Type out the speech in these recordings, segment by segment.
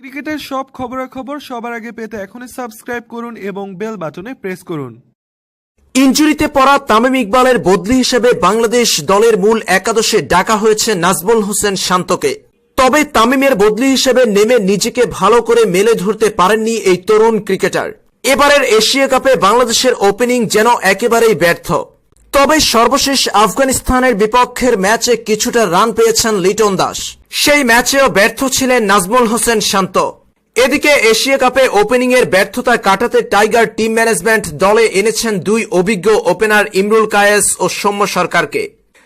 ক্রিকেটের সব খবরাখবর সবার আগে পেতে এখনই সাবস্ক্রাইব করুন এবং বেল বাটনে প্রেস করুন। ইনজুরিতে পড়া তামিম ইকবালের বদলি হিসেবে বাংলাদেশ দলের মূল একাদশে ডাকা হয়েছে নাজমুল হোসেন শান্তকে। তবে তামিমের বদলি হিসেবে নেমে নিজেকে ভালো করে মেলে ধরতে পারেননি এই তরুণ ক্রিকেটার। এবারের এশিয়া কাপে বাংলাদেশের ওপেনিং যেন একেবারেই ব্যর্থ। তবে সর্বশেষ আফগানিস্তানের বিপক্ষের ম্যাচে কিছুটা রান পেয়েছেন লিটন দাস। সেই ম্যাচেও ব্যর্থ ছিলেন নাজমুল হোসেন শান্ত। এদিকে এশিয়া কাপে ওপেনিং এর ব্যর্থতা কাটাতে টাইগার টিম ম্যানেজমেন্ট দলে এনেছেন দুই অভিজ্ঞ ওপেনার ইমরুল কায়েস ও সৌম্য সরকারকে।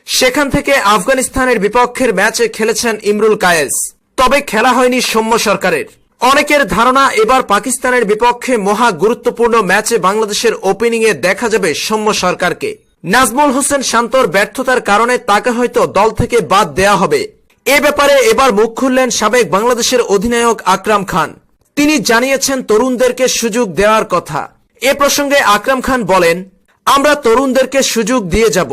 সেখান থেকে আফগানিস্তানের বিপক্ষের ম্যাচে খেলেছেন ইমরুল কায়েস। তবে খেলা হয়নি সৌম্য সরকারের। অনেকের ধারণা এবার পাকিস্তানের বিপক্ষে মহা গুরুত্বপূর্ণ ম্যাচে বাংলাদেশের ওপেনিংয়ে দেখা যাবে সৌম্য সরকারকে। নাজমুল হোসেন শান্তর ব্যর্থতার কারণে তাকে হয়তো দল থেকে বাদ দেয়া হবে। এ ব্যাপারে এবার মুখ খুললেন সাবেক বাংলাদেশের অধিনায়ক আকরাম খান। তিনি জানিয়েছেন তরুণদেরকে সুযোগ দেওয়ার কথা। এ প্রসঙ্গে আকরাম খান বলেন, আমরা তরুণদেরকে সুযোগ দিয়ে যাব।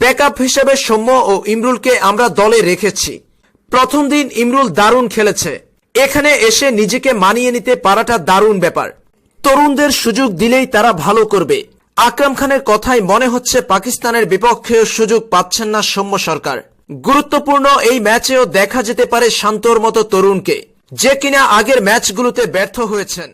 ব্যাকআপ হিসেবে সৌম্য ও ইমরুলকে আমরা দলে রেখেছি। প্রথম দিন ইমরুল দারুণ খেলেছে। এখানে এসে নিজেকে মানিয়ে নিতে পারাটা দারুণ ব্যাপার। তরুণদের সুযোগ দিলেই তারা ভালো করবে। আকরাম খানের কথাই মনে হচ্ছে পাকিস্তানের বিপক্ষে সুযোগ পাচ্ছেন না সৌম্য সরকার। গুরুত্বপূর্ণ এই ম্যাচেও দেখা যেতে পারে শান্তর মতো তরুণকে। যে কিনা আগের ম্যাচগুলোতে ব্যর্থ হয়েছেন।